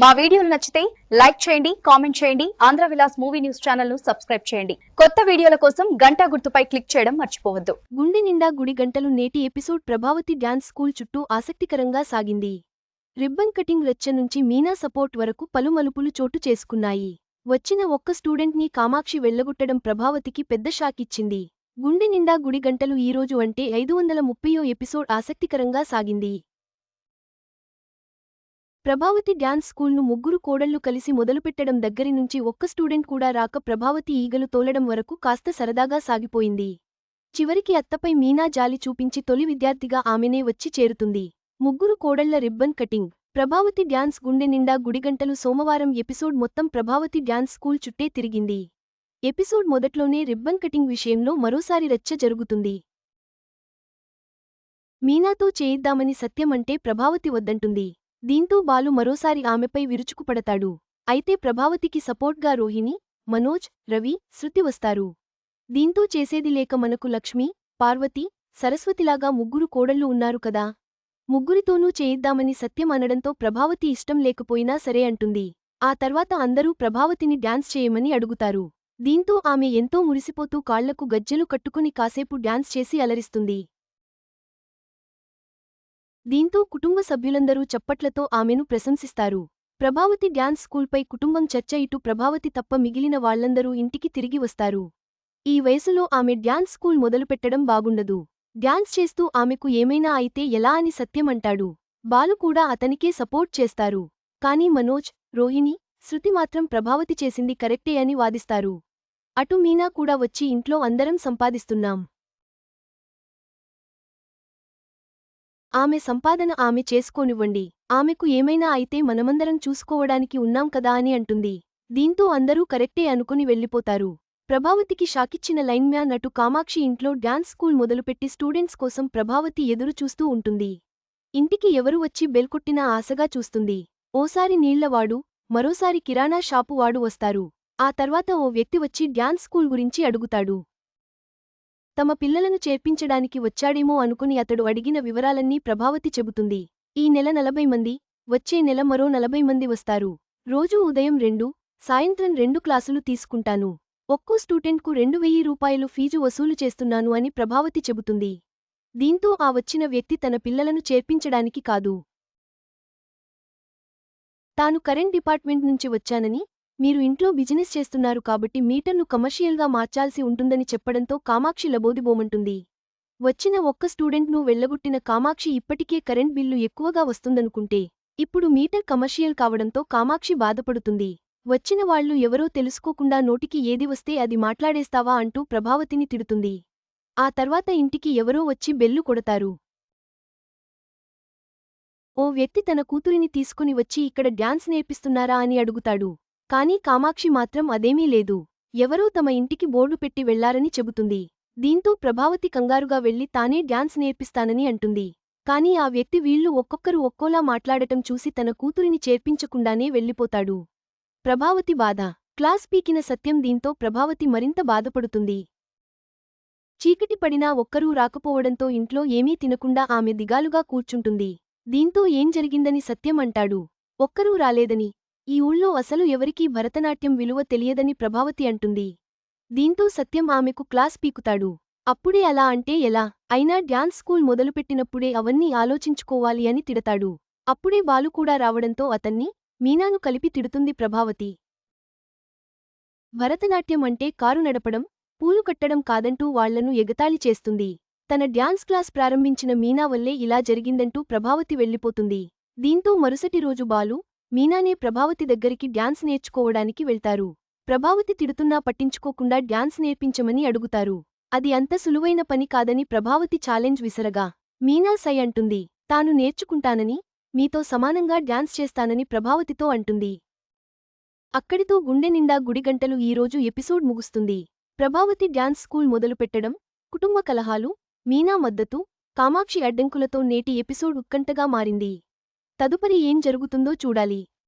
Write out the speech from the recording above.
మా వీడియోలు నచ్చితే లైక్ చేయండి కామెంట్ చేయండి ఆంధ్ర విలాస్ మూవీ న్యూస్ ఛానల్ను సబ్స్క్రైబ్ చేయండి. కొత్త వీడియోల కోసం గంట గుర్తుపై క్లిక్ చేయడం మర్చిపోవద్దు. గుండె నిండా గుడి గంటలు నేటి ఎపిసోడ్ ప్రభావతి డ్యాన్స్ స్కూల్ చుట్టూ ఆసక్తికరంగా సాగింది. రిబ్బన్ కటింగ్ రచ్చ నుంచి మీనా సపోర్ట్ వరకు పలు మలుపులు చోటు చేసుకున్నాయి. వచ్చిన ఒక్క స్టూడెంట్ని కామాక్షి వెళ్ళగొట్టడం ప్రభావతికి పెద్ద షాకిచ్చింది గుండె నిండా గుడి గంటలు ఈరోజు అంటే ఐదు వందల ముప్పయో ఎపిసోడ్ ఆసక్తికరంగా సాగింది. ప్రభావతి డ్యాన్స్ స్కూల్ను ముగ్గురు కోడళ్ళు కలిసి మొదలుపెట్టడం దగ్గరి నుంచి ఒక్క స్టూడెంట్ కూడా రాక ప్రభావతి ఈగలు తోలడం వరకు కాస్త సరదాగా సాగిపోయింది. చివరికి అత్తపై మీనా జాలి చూపించి తొలి విద్యార్థిగా ఆమెనే వచ్చి చేరుతుంది. ముగ్గురు కోడళ్ళ రిబ్బన్ కటింగ్. ప్రభావతి డ్యాన్స్ గుండె నిండా గుడిగంటలు సోమవారం ఎపిసోడ్ మొత్తం ప్రభావతి డ్యాన్స్ స్కూల్ చుట్టే తిరిగింది. ఎపిసోడ్ మొదట్లోనే రిబ్బన్ కటింగ్ విషయంలో మరోసారి రచ్చ జరుగుతుంది. మీనాతో చేయిద్దామని సత్యమంటే ప్రభావతి వద్దంటుంది. దీంతో బాలు మరోసారి ఆమెపై విరుచుకుపడతాడు. అయితే ప్రభావతికి సపోర్ట్గా రోహిణి మనోజ్ రవి శృతి వస్తారు. దీంతో చేసేది లేక మనకు లక్ష్మి పార్వతి సరస్వతిలాగా ముగ్గురు కోడళ్ళు ఉన్నారు కదా. ముగ్గురితోనూ చేయిద్దామని సత్యం అనడంతో ప్రభావతి ఇష్టం లేకపోయినా సరే అంటుంది. ఆ తర్వాత అందరూ ప్రభావతిని డ్యాన్స్ చేయమని అడుగుతారు. దీంతో ఆమె ఎంతో మురిసిపోతూ కాళ్ళకు గజ్జెలు కట్టుకుని కాసేపు డ్యాన్స్ చేసి అలరిస్తుంది. దీంతో కుటుంబ సభ్యులందరూ చప్పట్లతో ఆమెను ప్రశంసిస్తారు. ప్రభావతి డ్యాన్స్ స్కూల్పై కుటుంబం చర్చ ఇటు ప్రభావతి తప్ప మిగిలిన వాళ్ళందరూ ఇంటికి తిరిగి వస్తారు. ఈ వయసులో ఆమె డ్యాన్స్ స్కూల్ మొదలుపెట్టడం బాగుండదు. డ్యాన్స్ చేస్తూ ఆమెకు ఏమైనా అయితే ఎలా అని సత్యమంటాడు బాలు కూడా అతనికే సపోర్ట్ చేస్తారు. కానీ మనోజ్ రోహిణి శృతి మాత్రం ప్రభావతి చేసింది కరెక్టే అని వాదిస్తారు. అటు మీనా కూడా వచ్చి ఇంట్లో అందరం సంపాదిస్తున్నాం. ఆమె సంపాదన ఆమె చేసుకోనివ్వండి. ఆమెకు ఏమైనా అయితే మనమందరం చూసుకోవడానికి ఉన్నాం కదా అని అంటుంది. దీంతో అందరూ కరెక్టే అనుకుని వెళ్ళిపోతారు. ప్రభావతికి షాకిచ్చిన లైన్మ్యాన్ అటు కామాక్షి ఇంట్లో డ్యాన్స్ స్కూల్ మొదలుపెట్టి స్టూడెంట్స్ కోసం ప్రభావతి ఎదురు చూస్తూ ఉంటుంది. ఇంటికి ఎవరు వచ్చి బెల్కొట్టినా ఆశగా చూస్తుంది. ఓసారి నీళ్ళవాడు మరోసారి కిరాణా షాపు వాడు వస్తారు. ఆ తర్వాత ఓ వ్యక్తి వచ్చి డ్యాన్స్ స్కూల్ గురించి అడుగుతాడు. తమ పిల్లలను చేర్పించడానికి వచ్చాడేమో అనుకుని అతడు అడిగిన వివరాలన్నీ ప్రభావతి చెబుతుంది. ఈ నెల నలభై మంది వచ్చే నెల మరో నలభై మంది వస్తారు. రోజూ ఉదయం రెండు సాయంత్రం రెండు క్లాసులు తీసుకుంటాను. ఒక్కో స్టూడెంట్కు రెండు వెయ్యి రూపాయలు ఫీజు వసూలు చేస్తున్నాను అని ప్రభావతి చెబుతుంది. దీంతో ఆ వచ్చిన వ్యక్తి తన పిల్లలను చేర్పించడానికి కాదు. తాను కరెంట్ డిపార్ట్మెంట్ నుంచి వచ్చానని మీరు ఇంట్లో బిజినెస్ చేస్తున్నారు కాబట్టి మీటర్ను కమర్షియల్గా మార్చాల్సి ఉంటుందని చెప్పడంతో కామాక్షి లబోదిబోమంటుంది. వచ్చిన ఒక్క స్టూడెంట్ను వెళ్ళగొట్టిన కామాక్షి ఇప్పటికే కరెంట్ బిల్లు ఎక్కువగా వస్తుందనుకుంటే ఇప్పుడు మీటర్ కమర్షియల్ కావడంతో కామాక్షి బాధపడుతుంది. వచ్చిన వాళ్ళు ఎవరో తెలుసుకోకుండా నోటికి ఏది వస్తే అది మాట్లాడేస్తావా అంటూ ప్రభావతిని తిడుతుంది. ఆ తర్వాత ఇంటికి ఎవరో వచ్చి బెల్లు కొడతారు. ఓ వ్యక్తి తన కూతురిని తీసుకుని వచ్చి ఇక్కడ డ్యాన్స్ నేర్పిస్తున్నారా అని అడుగుతాడు. కానీ కామాక్షి మాత్రం అదేమీ లేదు. ఎవరో తమ ఇంటికి బోర్డు పెట్టి వెళ్ళారని చెబుతుంది. దీంతో ప్రభావతి కంగారుగా వెళ్ళి తానే డ్యాన్స్ నేర్పిస్తానని అంటుంది. కాని ఆ వ్యక్తి వీళ్ళు ఒక్కొక్కరు ఒక్కోలా మాట్లాడటం చూసి తన కూతురిని చేర్పించకుండానే వెళ్ళిపోతాడు. ప్రభావతి బాధ. క్లాస్ పీకిన సత్యం దీంతో ప్రభావతి మరింత బాధపడుతుంది. చీకటి పడినా ఒక్కరూ రాకపోవడంతో ఇంట్లో ఏమీ తినకుండా ఆమె దిగాలుగా కూర్చుంటుంది. దీంతో ఏం జరిగిందని సత్యం అంటాడు. ఒక్కరూ రాలేదని ఈ ఊళ్ళో అసలు ఎవరికీ భరతనాట్యం విలువ తెలియదని ప్రభావతి అంటుంది. దీంతో సత్యం ఆమెకు క్లాస్ పీకుతాడు. అప్పుడే అలా అంటే ఎలా? అయినా డ్యాన్స్ స్కూల్ మొదలుపెట్టినప్పుడే అవన్నీ ఆలోచించుకోవాలి అని తిడతాడు. అప్పుడే బాలు కూడా రావడంతో అతన్ని మీనాను కలిపి తిడుతుంది ప్రభావతి. భరతనాట్యం అంటే కారు నడపడం పూలు కట్టడం కాదంటూ వాళ్ళను ఎగతాళి చేస్తుంది. తన డ్యాన్స్ క్లాస్ ప్రారంభించిన మీనా వల్లే ఇలా జరిగిందంటూ ప్రభావతి వెళ్ళిపోతుంది. దీంతో మరుసటి రోజు బాలు మీనానే ప్రభావతి దగ్గరికి డ్యాన్స్ నేర్చుకోవడానికి వెళ్తారు. ప్రభావతి తిడుతున్నా పట్టించుకోకుండా డ్యాన్స్ నేర్పించమని అడుగుతారు. అది అంత సులువైన పని కాదని ప్రభావతి ఛాలెంజ్ విసరగా. మీనా సై అంటుంది. తాను నేర్చుకుంటానని మీతో సమానంగా డ్యాన్స్ చేస్తానని ప్రభావతితో అంటుంది. అక్కడితో గుండె నిండా గుడిగంటలు ఈరోజు ఎపిసోడ్ ముగుస్తుంది. ప్రభావతి డ్యాన్స్ స్కూల్ మొదలుపెట్టడం కుటుంబ కలహాలు మీనా మద్దతు కామాక్షి అడ్డంకులతో నేటి ఎపిసోడ్ ఉత్కంఠగా మారింది. తదుపరి ఏం జరుగుతుందో చూడాలి.